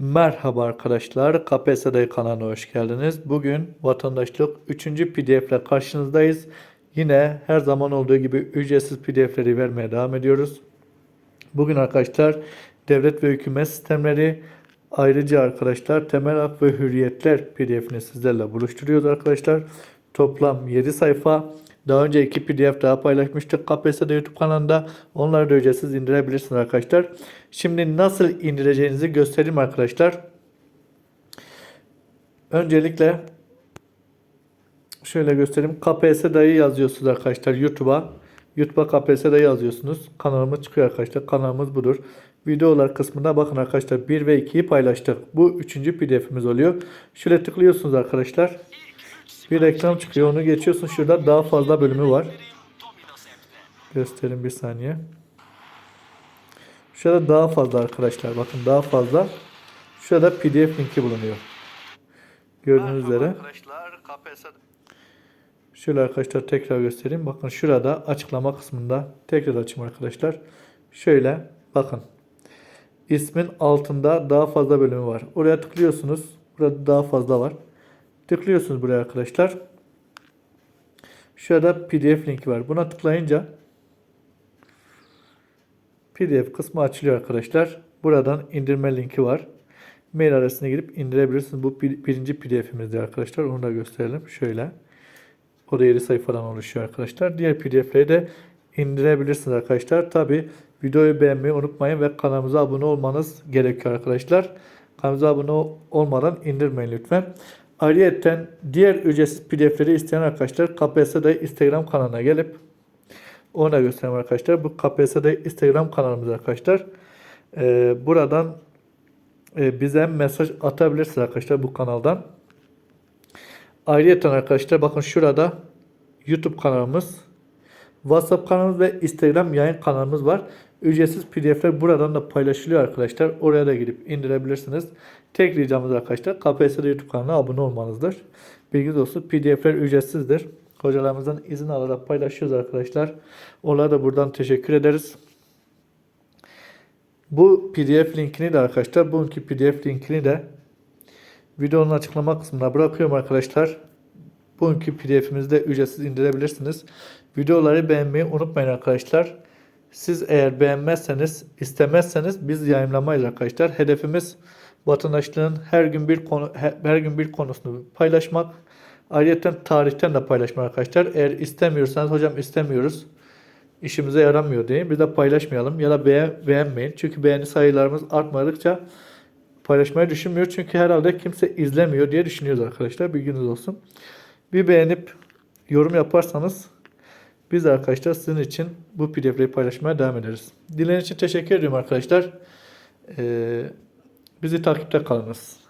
Merhaba arkadaşlar, KPSS kanalına hoş geldiniz. Bugün vatandaşlık 3. PDF ile karşınızdayız. Yine her zaman olduğu gibi ücretsiz PDF'leri vermeye devam ediyoruz. Bugün arkadaşlar devlet ve hükümet sistemleri ayrıca arkadaşlar temel hak ve hürriyetler PDF'ini sizlerle buluşturuyoruz arkadaşlar. Toplam 7 sayfa. Daha önce iki PDF daha paylaşmıştık KPSS'de YouTube kanalında. Onları da ücretsiz indirebilirsiniz arkadaşlar. Şimdi nasıl indireceğinizi göstereyim arkadaşlar. Öncelikle şöyle göstereyim. KPSS dayı yazıyorsunuz arkadaşlar YouTube'a. YouTube'a KPSS dayı yazıyorsunuz. Kanalımız çıkıyor arkadaşlar. Kanalımız budur. Videolar kısmına bakın arkadaşlar. 1 ve 2'yi paylaştık. Bu üçüncü pdf'imiz oluyor. Şöyle tıklıyorsunuz arkadaşlar. Bir reklam çıkıyor. Onu geçiyorsun. Şurada daha fazla bölümü var. Göstereyim bir saniye. Şurada daha fazla arkadaşlar. Bakın daha fazla. Şurada pdf linki bulunuyor. Gördüğünüz üzere. Arkadaşlar KPSS Şöyle arkadaşlar tekrar göstereyim. Bakın şurada açıklama kısmında tekrar açayım arkadaşlar. Şöyle bakın. İsmin altında daha fazla bölümü var. Oraya tıklıyorsunuz. Burada daha fazla var. Tıklıyorsunuz buraya arkadaşlar. Şurada pdf linki var. Buna tıklayınca pdf kısmı açılıyor arkadaşlar. Buradan indirme linki var. Mail adresine girip indirebilirsiniz. Bu bir- birinci pdf'imizdi arkadaşlar. Onu da gösterelim. Şöyle. O da 7 sayfadan oluşuyor arkadaşlar. Diğer pdf'leri de indirebilirsiniz arkadaşlar. Tabi videoyu beğenmeyi unutmayın ve kanalımıza abone olmanız gerekiyor arkadaşlar. Kanalımıza abone ol- olmadan indirmeyin lütfen. Ayrıca diğer ücretsiz pdf'leri isteyen arkadaşlar KPSS'de Instagram kanalına gelip onu da göstereyim arkadaşlar. Bu KPSS'de Instagram kanalımız arkadaşlar. Ee, buradan e, bize mesaj atabilirsiniz arkadaşlar bu kanaldan. Ayrıca arkadaşlar bakın şurada YouTube kanalımız, WhatsApp kanalımız ve Instagram yayın kanalımız var. Ücretsiz PDF'ler buradan da paylaşılıyor arkadaşlar. Oraya da girip indirebilirsiniz. Tek ricamız arkadaşlar KPSS'de YouTube kanalına abone olmanızdır. Bilginiz olsun PDF'ler ücretsizdir. Hocalarımızdan izin alarak paylaşıyoruz arkadaşlar. Onlara da buradan teşekkür ederiz. Bu PDF linkini de arkadaşlar, bugünkü PDF linkini de videonun açıklama kısmına bırakıyorum arkadaşlar. Bugünkü pdf'imizi de ücretsiz indirebilirsiniz. Videoları beğenmeyi unutmayın arkadaşlar. Siz eğer beğenmezseniz, istemezseniz biz yayınlamayız arkadaşlar. Hedefimiz vatandaşlığın her gün bir konu her, gün bir konusunu paylaşmak. Ayrıca tarihten de paylaşmak arkadaşlar. Eğer istemiyorsanız hocam istemiyoruz. işimize yaramıyor deyin. Biz de paylaşmayalım ya da beğen, beğenmeyin. Çünkü beğeni sayılarımız artmadıkça paylaşmayı düşünmüyor. Çünkü herhalde kimse izlemiyor diye düşünüyoruz arkadaşlar. Bilginiz olsun. Bir beğenip yorum yaparsanız biz de arkadaşlar sizin için bu pdf'leri paylaşmaya devam ederiz. Dinlediğiniz için teşekkür ediyorum arkadaşlar. Ee, bizi takipte kalınız.